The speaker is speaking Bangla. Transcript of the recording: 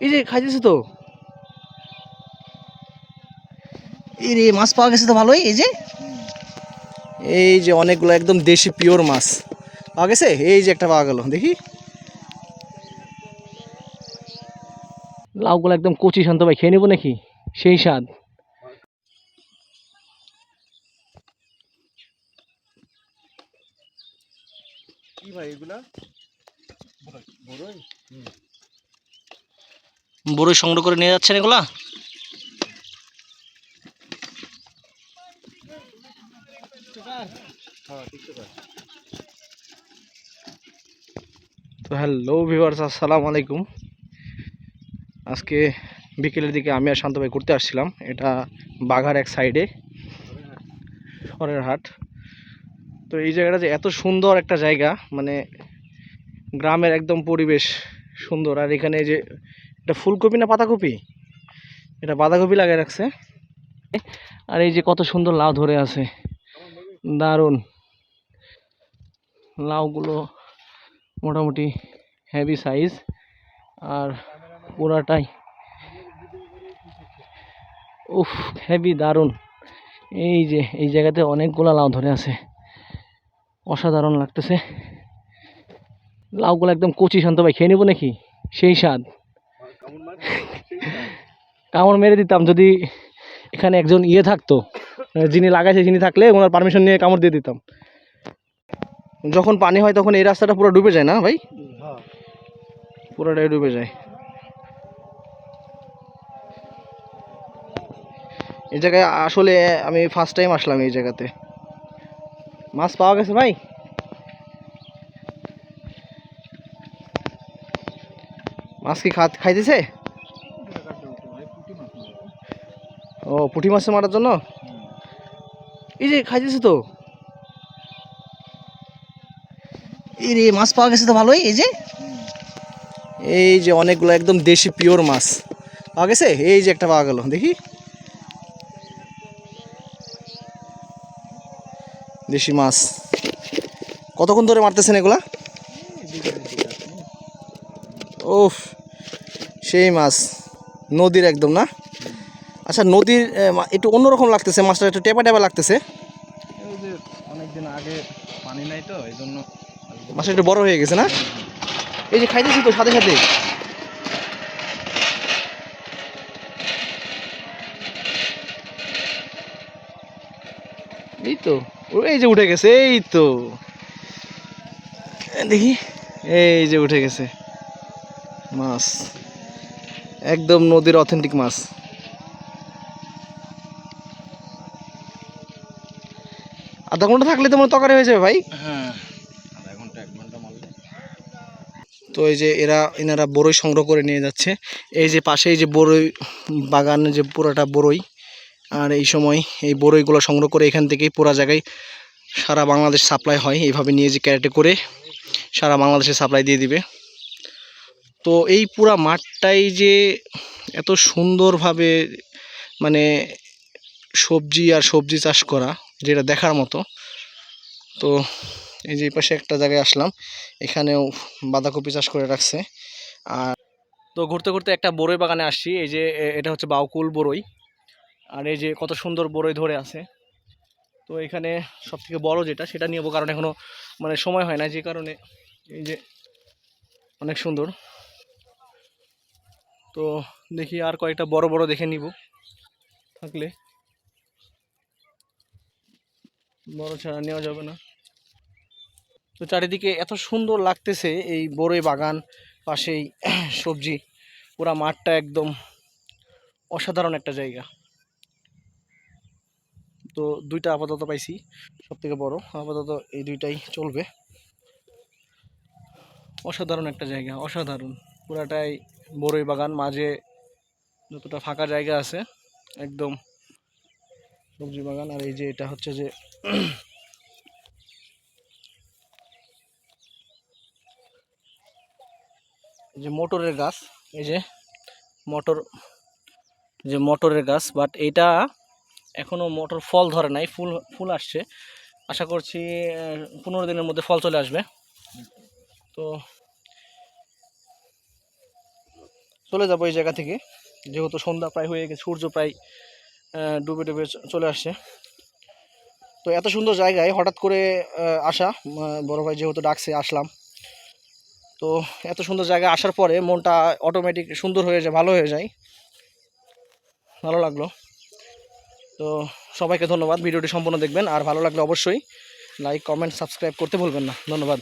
এই যে খাইতেছে তো? এই রে মাছ পাওয়া গেছে তো ভালোই এই যে। এই যে অনেকগুলো একদম দেশি পিওর মাছ। পাওয়া গেছে? এই যে একটা পাওয়া গেল দেখি। লাউগুলো একদম কচি শান্ত ভাই খেয়ে নেব নাকি? সেই স্বাদ। কি ভাই এগুলা? বড়ই? বড়ই সংগ্রহ করে নিয়ে যাচ্ছেন এগুলা? তো হ্যালো ভিউয়ার্স আসসালামু আলাইকুম। আজকে বিকেলের দিকে আমি আর শান্ত ভাই ঘুরতে আসছিলাম। এটা বাঘার এক সাইডে হাট তো এই জায়গাটা যে এত সুন্দর একটা জায়গা মানে গ্রামের একদম পরিবেশ সুন্দর। আর এখানে যে এটা ফুলকপি না পাতাকপি এটা বাঁধাকপি লাগিয়ে রাখছে। আর এই যে কত সুন্দর লাউ ধরে আছে। দারুণ। লাউগুলো মোটামুটি হেভি সাইজ আর পুরাটাই উফ হেভি দারুণ। এই যে, এই জায়গাতে অনেকগুলো লাউ ধরে আছে। অসাধারণ লাগতেছে। লাউগুলো একদম কচি শান্ত ভাই, খেয়ে নেব নাকি? সেই স্বাদ। কামড় মেরে দিতাম যদি এখানে একজন ইয়ে থাকতো যিনি লাগাইছে যিনি থাকলে ওনার পারমিশন নিয়ে কামড় দিয়ে দিতাম। যখন পানি হয় তখন এই রাস্তাটা পুরো ডুবে যায় না ভাই? পুরোটাই ডুবে যায়। এই জায়গায় আসলে আমি ফার্স্ট টাইম আসলাম এই জায়গাতে। মাছ পাওয়া গেছে ভাই? মাছ কি খাইতেছে? ও, পুঁটি মাছ মারার জন্য? এই যে খাইতেছে তো। এই রে, মাছ পাওয়া গেছে তো ভালোই, এই যে। এই যে অনেকগুলো একদম দেশি পিওর মাছ। পাওয়া গেছে? এই যে একটা পাওয়া গেল, দেখি। দেশি মাছ। কতক্ষণ ধরে মারতেছেন এগুলা? ওফ সেই মাছ। নদীর একদম না? আচ্ছা নদীর একটু অন্যরকম লাগতেছে মাছটা একটু টেপা টেপা লাগতেছে। অনেকদিন আগে পানি নাই তো এই জন্য মাছটা একটু বড় হয়ে গেছে না? এই যে খাইতেছি তো সাথে সাথে। এই তো এই যে উঠে গেছে এই তো। দেখি এই যে উঠে গেছে। মাছ একদম নদীর অথেন্টিক মাছ। আধা ঘণ্টা থাকলে তো মনে হয় তরকারি হয়ে যাবে ভাই। হ্যাঁ। আধা ঘণ্টা এক ঘণ্টা মারলে। তো এই যে এরা এনারা বড়ই সংগ্রহ করে নিয়ে যাচ্ছে। এই যে পাশে এই যে বড়ই বাগান যে পুরাটা বড়ই আর এই সময় এই বড়ইগুলো সংগ্রহ করে এখান থেকেই পুরা জায়গায় সারা বাংলাদেশ সাপ্লাই হয়। এইভাবে নিয়ে যে ক্যারেটে করে সারা বাংলাদেশে সাপ্লাই দিয়ে দিবে। তো এই পুরা মাঠটাই যে এত সুন্দরভাবে মানে সবজি আর সবজি চাষ করা, যেটা দেখার মতো। তো এই যে পাশে একটা জায়গায় আসলাম, এখানেও বাঁধাকপি চাষ করে রাখছে। আর তো ঘুরতে ঘুরতে একটা বড়ই বাগানে আসছি, এই যে এটা হচ্ছে বাউকুল বড়ই। আর এই যে কত সুন্দর বড়ই ধরে আছে। তো এখানে সব থেকে বড় যেটা, সেটা নিয়েবো কারণ এখনও মানে সময় হয় না যে কারণে এই যে অনেক সুন্দর। তো দেখি আর কয়েকটা বড় বড় দেখে নিব থাকলে। বড় ছাড়া নেওয়া যাবে না। তো চারিদিকে এত সুন্দর লাগতেছে এই বড়ই বাগান, পাশেই সবজি। পুরা মাঠটা একদম অসাধারণ একটা জায়গা। তো দুইটা আপাতত পাইছি সব থেকে বড়। আপাতত এই দুইটাই চলবে। অসাধারণ একটা জায়গা, অসাধারণ। পুরাটাই বড়ই বাগান, মাঝে যতটা ফাঁকা জায়গা আছে, একদম সবজি বাগান, আর এই যে এটা হচ্ছে যে যে মোটরের গাছ, এই যে মোটর, যে মোটরের গাছ বাট এইটা এখনও মোটর ফল ধরে নাই, ফুল ফুল আসছে। আশা করছি পনেরো দিনের মধ্যে ফল চলে আসবে। তো চলে যাব এই জায়গা থেকে, যেহেতু সন্ধ্যা প্রায় হয়ে গেছে, সূর্য প্রায় ডুবে ডুবে চলে আসছে। তো এত সুন্দর জায়গায় হঠাৎ করে আসা বড় ভাই যেহেতু ডাকছে, আসলাম। তো এত সুন্দর জায়গায় আসার পরে মনটা অটোমেটিক সুন্দর হয়ে যায়, ভালো হয়ে যায়। ভালো লাগল। তো সবাইকে ধন্যবাদ, ভিডিওটি সম্পূর্ণ দেখবেন। আর ভালো লাগলে অবশ্যই লাইক কমেন্ট সাবস্ক্রাইব করতে ভুলবেন না। ধন্যবাদ।